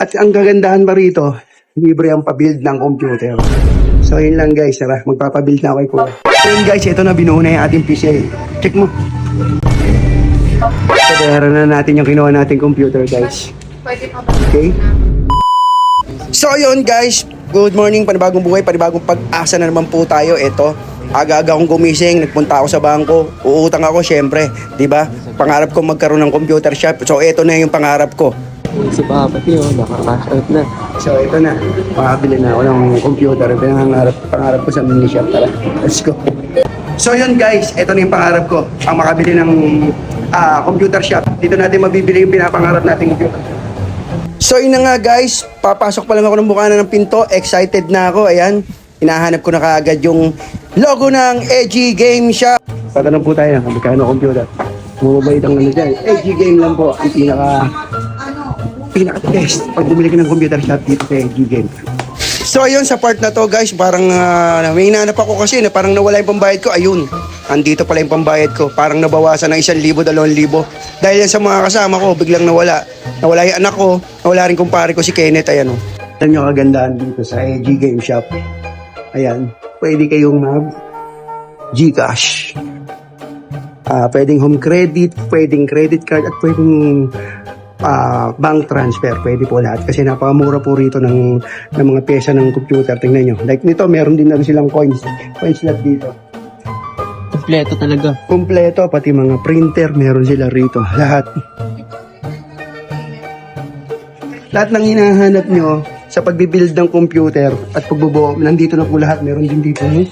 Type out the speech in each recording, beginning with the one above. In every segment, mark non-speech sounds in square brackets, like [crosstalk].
At ang kagandahan ba rito, libre ang pabuild ng computer. So yun lang guys, tara, magpapabuild na ako Kuya. So yun guys, ito na binuo na yung ating PC. Check mo. So na natin yung kinuha nating computer guys. Pa? Okay? So yun guys, good morning, panibagong buhay, panibagong pag-asa na naman po tayo. Ito, aga-aga akong gumising, nagpunta ako sa bangko, uutang ako syempre, 'di ba? Pangarap ko magkaroon ng computer shop. So ito na yung pangarap ko. Si Papa Tio, nakaka-cash out na. So ito na, makabili na ako ng computer. Yung pangarap, ko sa mini shop. Tara, let's go. So yun guys, ito na yung pangarap ko. Ang makabili ng ah, computer shop. Dito natin mabibili yung pinapangarap nating computer. So yun na nga guys, papasok pa lang ako ng bukana ng pinto. Excited na ako, ayan. Hinahanap ko na kaagad yung logo ng Edgy Game Shop. Tatanong po tayo, magkano computer? Mumabait ang ano dyan. Edgy Game lang po, ang pinaka pinaka-best pag bumili ka ng computer shop dito Edgy Game. So ayun sa part na to guys, parang uh, may hinanap ako kasi na parang nawala yung pambayad ko. Ayun, andito pala yung pambayad ko. Parang nabawasan ng isang libo, dalawang libo. Dahil yan sa mga kasama ko, biglang nawala. Nawala yung anak ko, nawala rin kumpare ko si Kenneth. Ayan o. Alam nyo kagandahan dito sa Edgy Game Shop. Ayan, pwede kayong mag Gcash. Ah, pwedeng home credit, pwedeng credit card, at pwedeng ah, bank transfer. Pwede po lahat. Kasi napakamura po rito ng, ng mga pyesa ng computer. Tingnan nyo. Like nito, meron din na silang coins. Coins slot dito. Kompleto talaga. Kompleto, pati mga printer, meron sila rito. Lahat. Lahat ng hinahanap nyo sa pagbibuild ng computer at pagbubuo, nandito na po lahat. Meron din dito no?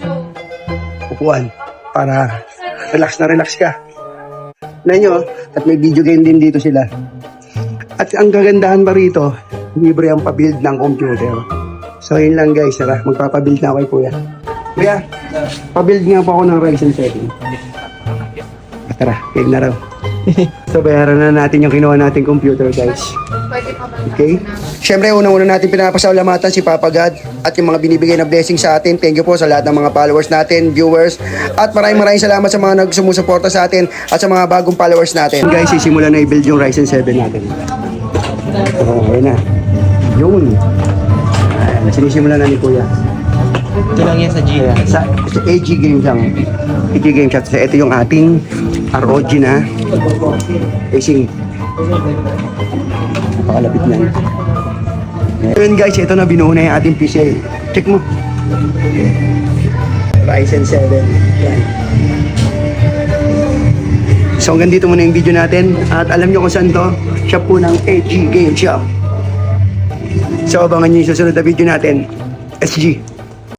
upuan para relax na relax ka. Na nyo, at may video game din dito sila. At ang kagandahan ba rito, libre ang pabuild ng computer. So yun lang guys, tara, magpapabuild na ako kay Kuya. Kuya, pabuild nga po ako ng Ryzen 7. Tara, game na raw. [laughs] so bayaran na natin yung kinuha nating computer guys. Okay? Siyempre, unang-una natin pinapasalamatan si Papa God at yung mga binibigay na blessing sa atin. Thank you po sa lahat ng mga followers natin, viewers, at maraming maraming salamat sa mga nagsumusuporta sa atin at sa mga bagong followers natin. Guys, sisimula na i-build yung Ryzen 7 natin. Oh, ayun na. Yun. Ayan, sinisimula na ni Kuya. Ito lang yan sa G. Sa, sa AG Games lang. AG Games at ito yung ating ROG na racing. Napakalapit na. Ayun guys, ito na binuo na yung ating PC. Check mo. Ryzen 7. Yan. So hanggang dito muna yung video natin. At alam nyo kung saan to? Shop po ng AG Game Shop. So abangan nyo yung susunod na video natin. SG.